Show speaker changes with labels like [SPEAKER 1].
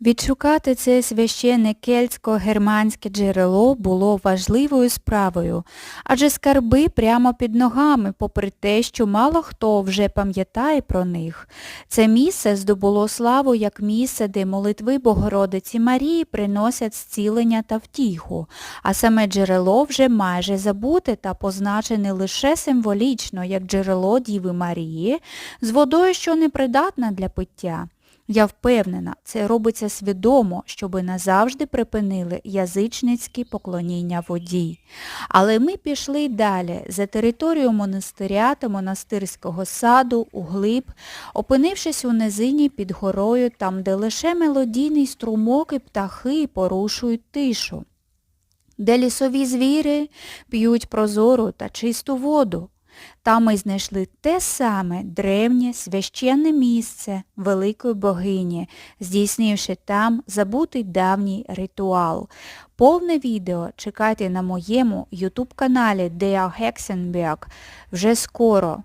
[SPEAKER 1] Відшукати це священне кельтсько-германське джерело було важливою справою, адже скарби прямо під ногами, попри те, що мало хто вже пам'ятає про них. Це місце здобуло славу як місце, де молитви Богородиці Марії приносять зцілення та втіху, а саме джерело вже майже забуте та позначене лише символічно, як джерело Діви Марії, з водою, що непридатна для пиття. Я впевнена, це робиться свідомо, щоби назавжди припинили язичницькі поклоніння воді. Але ми пішли й далі, за територію монастиря та монастирського саду, углиб, опинившись у низині під горою, там, де лише мелодійний струмок і птахи порушують тишу, де лісові звіри п'ють прозору та чисту воду. Там ми знайшли те саме древнє священне місце великої богині, здійснивши там забутий давній ритуал. Повне відео чекайте на моєму ютуб каналі Деа Гексенберг вже скоро.